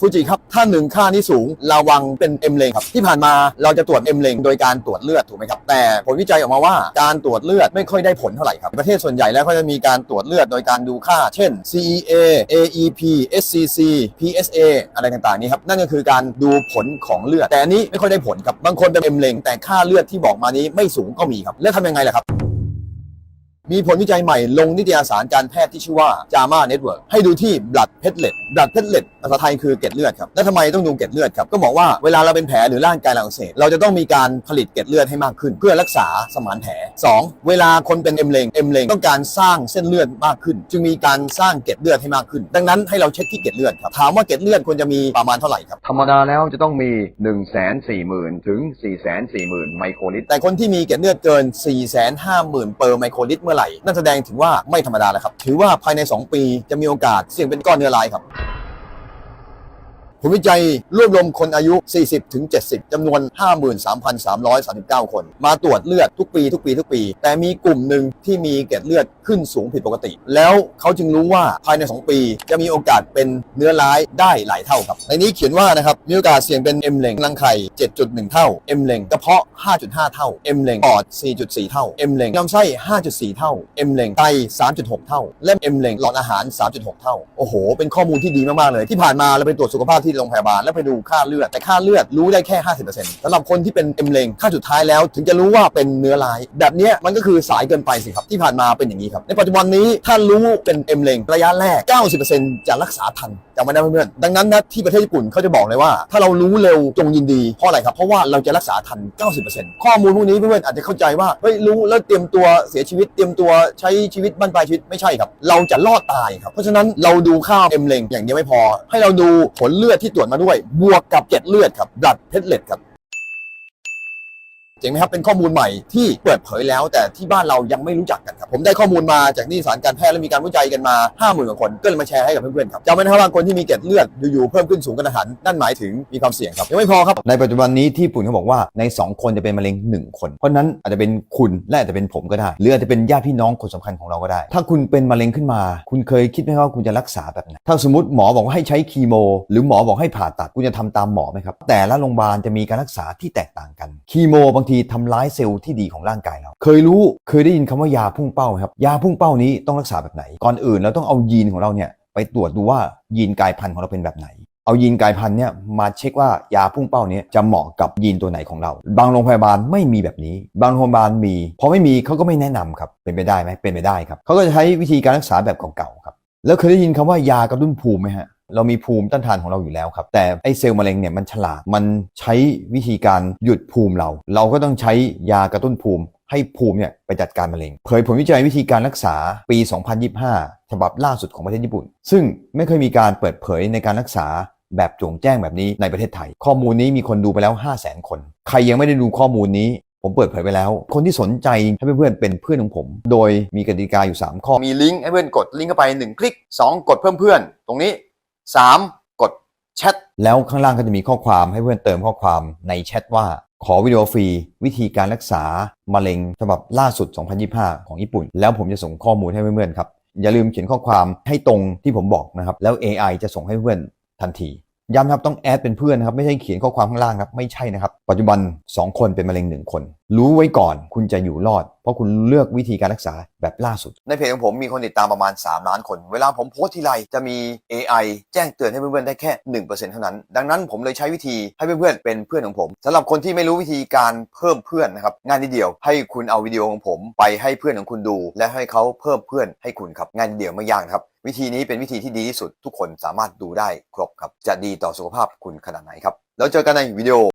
ฟูจิครับ ถ้าหนึ่งค่านี้สูงระวังเป็นเอ็มเลงครับ ที่ผ่านมาเราจะตรวจเอ็มเลงโดยการตรวจเลือดถูกไหมครับ แต่ผลวิจัยออกมาว่าการตรวจเลือดไม่ค่อยได้ผลเท่าไหร่ครับ ประเทศส่วนใหญ่แล้วก็จะมีการตรวจเลือดโดยการดูค่า เช่น CEA AEP SCC PSA อะไรต่างๆนี้ครับ นั่นก็คือการดูผลของเลือด แต่อันนี้ไม่ค่อยได้ผลครับ บางคนเป็นเอ็มเลงแต่ค่าเลือดที่บอกมานี้ไม่สูงก็มีครับ แล้วทำยังไงล่ะครับ มีผลวิจัยใหม่ลงนิตยสารการแพทย์ที่ชื่อว่า JAMA Network ให้ดูที่ blood platelet blood platelet ภาษาไทยคือเกล็ดเลือดครับ แล้วทำไมต้องดูเกล็ดเลือดครับ ก็บอกว่าเวลาเราเป็นแผลหรือร่างกายเราอักเสบเราจะต้องมีการผลิตเกล็ดเลือดให้มากขึ้น เพื่อรักษาสมานแผล 2. เวลาคนเป็นเอ็มเลงเอ็มเลงต้องการสร้างเส้นเลือดมากขึ้น จึงมีการสร้างเกล็ดเลือดให้มากขึ้น ดังนั้นให้เราเช็คที่เกล็ดเลือดครับถามว่าเกล็ดเลือดควรจะมีประมาณเท่าไหร่ครับธรรมดาแล้วจะต้องมี 1 4 0 0 0 0ถึง4 4 0 0 0 0ไมโครลิตรแต่คนที่มีเกล็ดเลือดเกิน 450,000เปอร์ไมโครลิตรเมื่อไหร่ นั่นแสดงถึงว่าไม่ธรรมดาแล้วครับ ถือว่าภายใน 2 ปีจะมีโอกาสเสี่ยงเป็นก้อนเนื้อลายครับ ผลวิจัยรวบรวมคนอายุ 40 ถึง 70 จำนวน 53,339 คน มาตรวจเลือดทุกปีทุกปีทุกปี แต่มีกลุ่มหนึ่งที่มีเกล็ดเลือดขึ้นสูงผิดปกติ แล้วเขาจึงรู้ว่าภายใน 2 ปี จะมีโอกาสเป็นเนื้อร้ายได้หลายเท่าครับ ในนี้เขียนว่านะครับมีโอกาสเสี่ยงเป็นเอ็มเล็งรังไข่ 7.1 เท่าเอ็มเล็งกระเพาะ 5.5 เท่าเอ็มเล็งปอด 4.4 เท่าเอ็มเล็งลำไส้ 5.4 เท่าเอ็มเล็งไต 3.6 เท่าและเอ็มเล็งหลอดอาหาร 3.6 เท่า โอ้โห เป็นข้อมูลที่ดีมากๆเลย ที่ผ่านมาเราไปตรวจสุขภาพที่โรงพยาบาลแล้วไปดูค่าเลือด แต่ค่าเลือดรู้ได้แค่ 50%สำหรับคนที่เป็นเอ็มเลงค่าสุดท้ายแล้ว ถึงจะรู้ว่าเป็นเนื้อร้าย แบบนี้มันก็คือสายเกินไปสิครับที่ผ่านมาเป็นอย่างนี้ครับในปัจจุบันนี้ถ้ารู้เป็นเอ็มเลงระยะแรก 90%จะรักษาทัน จำไว้นะเพื่อนๆดังนั้นนะที่ประเทศญี่ปุ่นเขาจะบอกเลยว่า ถ้าเรารู้เร็วจงยินดีเพราะอะไรครับเพราะว่าเราจะรักษาทัน 90%ข้อมูลพวกนี้เพื่อนๆอาจจะเข้าใจว่าเฮ้ยรู้แล้วเตรียมตัวเสียชีวิตเตรียมตัวใช้ชีวิตบั้นปลายชีวิตไม่ใช่ครับ เราจะรอดตายครับเพราะฉะนั้นเราดูค่าเอ็มเลงอย่างเดียวไม่พอ ให้เราดูผลเลือดที่ตรวจมาด้วย บวกกับเกล็ดเลือดครับดัดเพชรเลดครับ เจ๋งไหมครับเป็นข้อมูลใหม่ที่เปิดเผยแล้ว แต่ที่บ้านเรายังไม่รู้จักกันครับผมได้ข้อมูลมาจากนิสารการแพทย์และมีการวิจัยกันมา5 0,000กว่าคนก็เลยมาแชร์ให้กับเพื่อนๆครับจำไว้นะครับว่าคนที่มีเกล็ดเลือดอยู่ๆเพิ่มขึ้นสูงกระทันนั่นหมายถึงมีความเสี่ยงครับยังไม่พอครับในปัจจุบันนี้ที่ญี่ปุ่นเขาบอกว่าใน 2 คนจะเป็นมะเร็ง 1 คน เพราะนั้นอาจจะเป็นคุณและอาจจะเป็นผมก็ได้หรืออาจจะเป็นญาติพี่น้องคนสำคัญของเราก็ได้ ถ้าคุณเป็นมะเร็งขึ้นมา คุณเคยคิดไหมว่าคุณจะรักษาแบบไหนถ้าสมมติหมอบอกว่าให้ใช้คีโม หรือหมอบอกให้ผ่าตัดคุณจะทำตามหมอไหมครับแต่ละโรงพยาบาลจะมีการรักษาที่แตกต่างกันคีโมบางทีทำร้ายเซลล์ที่ดีของร่างกายเรา เคยรู้เคยได้ยินคำว่ายาพุ่งเป้าครับ ยาพุ่งเป้านี้ต้องรักษาแบบไหน ก่อนอื่นเราต้องเอายีนของเราเนี่ยไปตรวจดูว่ายีนกลายพันธุ์ของเราเป็นแบบไหน เอายีนกลายพันธุ์เนี่ยมาเช็คว่ายาพุ่งเป้าเนี้จะเหมาะกับยีนตัวไหนของเรา บางโรงพยาบาลไม่มีแบบนี้ บางโรงพยาบาลมีพอไม่มีเขาก็ไม่แนะนำครับเป็นไปได้ไหมเป็นไปได้ครับเขาก็จะใช้วิธีการรักษาแบบเก่าๆครับแล้วเคยได้ยินคำว่ายากระตุ้นภูมิไหมฮะ เรามีภูมิต้านทานของเราอยู่แล้วครับ แต่ไอเซลล์มะเร็งเนี่ยมันฉลาดมันใช้วิธีการหยุดภูมิเรา เราก็ต้องใช้ยากระตุ้นภูมิให้ภูมิเนี่ยไปจัดการมะเร็ง เผยผลวิจัยวิธีการรักษาปี 2025 ฉบับล่าสุดของประเทศญี่ปุ่น ซึ่งไม่เคยมีการเปิดเผยในการรักษาแบบจงแจ้งแบบนี้ในประเทศไทย ข้อมูลนี้มีคนดูไปแล้ว 5 0 0 0 0 0 คน ใครยังไม่ได้ดูข้อมูลนี้ ผมเปิดเผยไปแล้ว คนที่สนใจให้เพื่อนๆเป็นเพื่อนของผม โดยมีกติกาอยู่ 3 ข้อ มีลิงก์ให้เพื่อนกดลิงก์เข้าไป 1 คลิก 2 กดเพิ่มเพื่อน ตรงนี้ 3 กดแชทแล้วข้างล่างก็จะมีข้อความให้เพื่อนเติมข้อความในแชทว่าขอวิดีโอฟรี วิธีการรักษามะเร็งฉบับล่าสุด 2025 ของญี่ปุ่น แล้วผมจะส่งข้อมูลให้เพื่อนๆครับ อย่าลืมเขียนข้อความให้ตรงที่ผมบอกนะครับ แล้ว AI จะส่งให้เพื่อนทันที ย้ำครับต้องแอดเป็นเพื่อนนะครับไม่ใช่เขียนข้อความข้างล่างครับไม่ใช่นะครับ ปัจจุบัน 2 คนเป็นมะเร็ง 1 คน รู้ไว้ก่อนคุณจะอยู่รอด เพราะคุณเลือกวิธีการรักษาแบบล่าสุด ในเพจของผมมีคนติดตามประมาณ 3 ล้านคน เวลาผมโพสทีไรจะมี AI แจ้งเตือนให้เพื่อนๆได้แค่ 1%เท่านั้น ดังนั้นผมเลยใช้วิธีให้เพื่อนๆเป็นเพื่อนของผมสำหรับคนที่ไม่รู้วิธีการเพิ่มเพื่อนนะครับง่ายนิดเดียวให้คุณเอาวิดีโอของผม ไปให้เพื่อนของคุณดู และให้เขาเพิ่มเพื่อนให้คุณครับง่ายนิดเดียวไม่ยากครับวิธีนี้เป็นวิธีที่ดีที่สุดทุกคนสามารถดูได้ครบครับ จะดีต่อสุขภาพคุณขนาดไหนครับ แล้วเจอกันในวิดีโอ